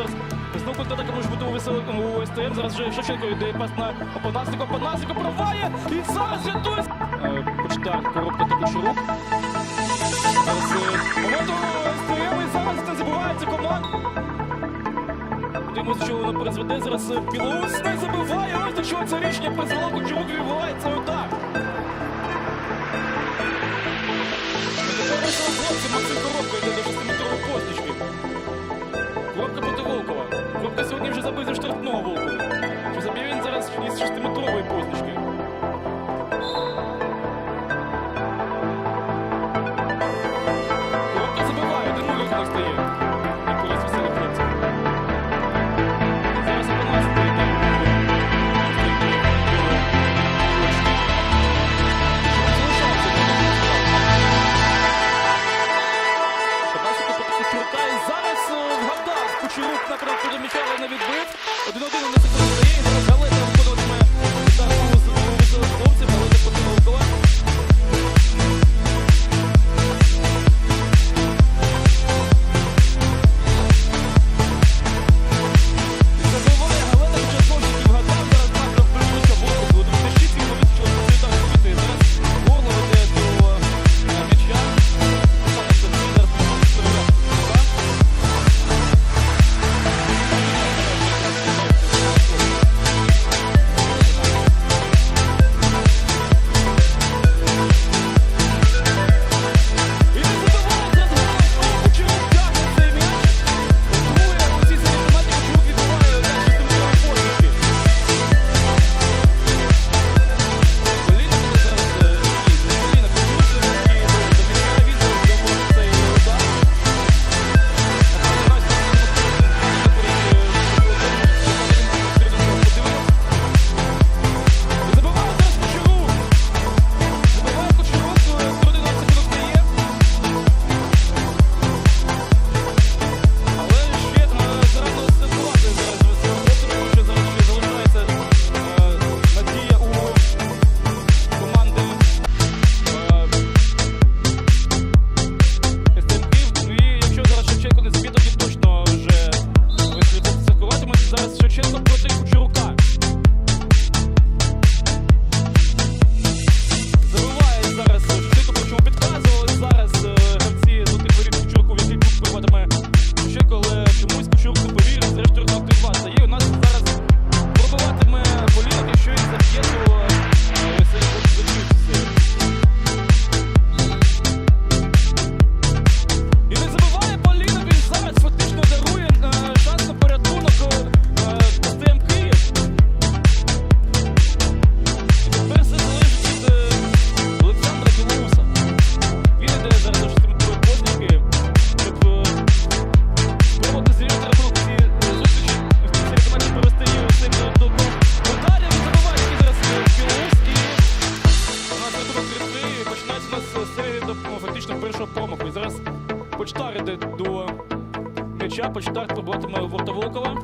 зараз знову на такому ж бутову у СТМ. Зараз вже Шевченко йде пас на Опанаснико. Опанаснико проває і зараз рятує. Е, Почитає коробка та кучурук. Зараз е, моменту СТМ і зараз це забувається команда. Дивимося, що вона призведе. Зараз е, Білоус не забуває, Ось до чого це рішення призвело. Кучурук відбувається отак. Максим Коробко йде до 6-метрового постачу. We're not doing this. почтар йде до м'яча, почтар пробуватиме Вортоволкова.